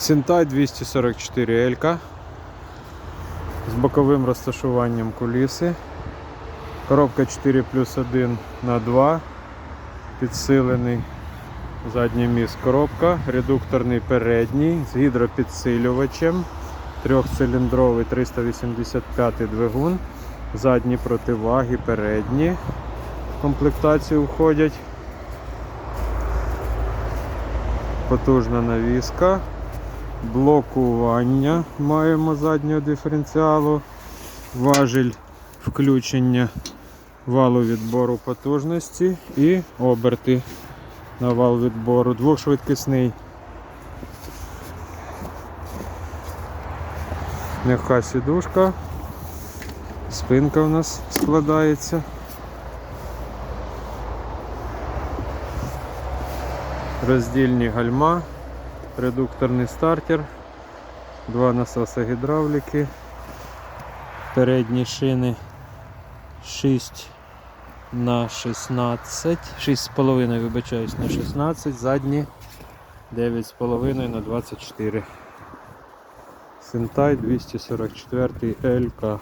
Сінтай 244 L з боковим розташуванням куліси. Коробка 4 плюс 1 на 2. Підсилений задній міст коробка, редукторний передній з гідропідсилювачем. Трьохциліндровий 385 двигун. Задні противаги, передні в комплектацію входять. Потужна навіска. Блокування маємо заднього диференціалу. Важіль включення валу відбору потужності і оберти на вал відбору. Двохшвидкісний. М'яка сідушка. Спинка у нас складається. Роздільні гальма, редукторний стартер, два насоси гідравліки, передні шини 6 на 16, 6,5 вибачаюсь на 16, задні 9,5 на 24. Сентай 244 ЛК.